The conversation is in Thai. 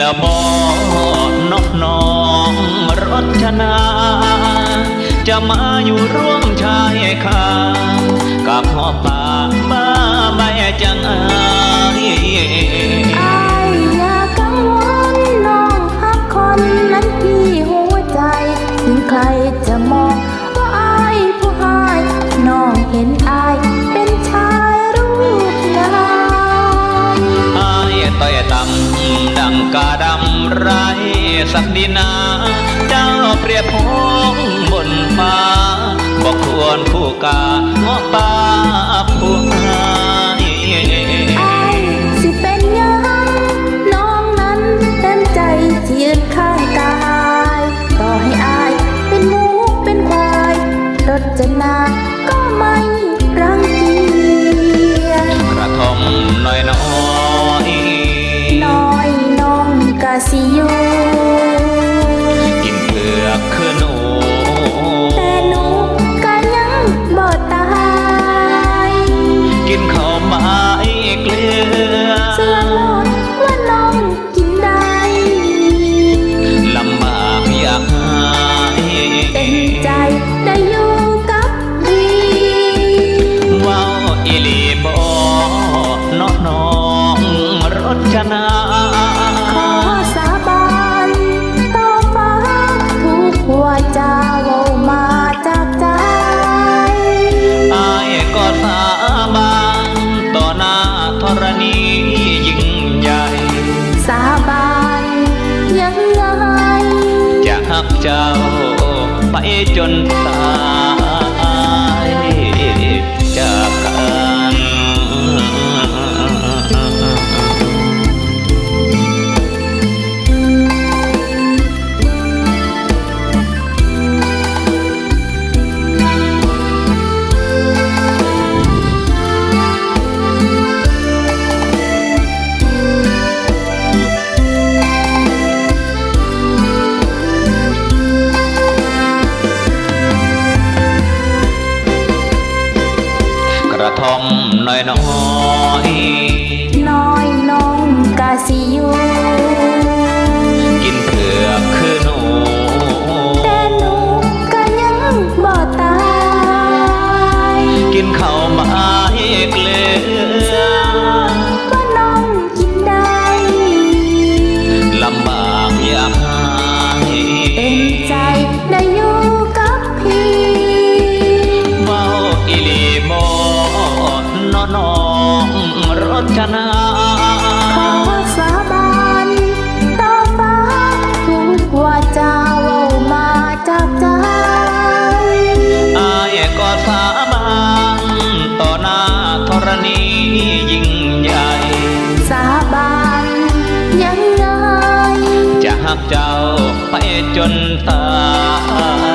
ละบอนอกน้องรจนา จะมาอยู่ร่วมชายคา สักดินา เจ้าเปรียบพงบนฟ้าบอกควรคู่กาเงาะป่าผู้หายอายสิเป็นยังน้องนั้นเต็มใจยืนข้างกาย ต่อให้อายเป็นหมูเป็นควายรถจะนา ธรณียิ่งใหญ่ สาบานยังไงจะหักเจ้าไปจนตาย ท่อมน้อยน้อยๆน้อยน้องกะสิอยู่กินเผือกคือหนูแต่หนูก็ยังบ่ตาย กินข้าวไม้เกลืเจนาขอสาบานต่อฟ้าทุกหัวใจเว้ามาจากใจอายก็สาบานต่อหน้าธรณียิ่งใหญ่ สาบานยังไงจะหักเจ้าไปจนตาย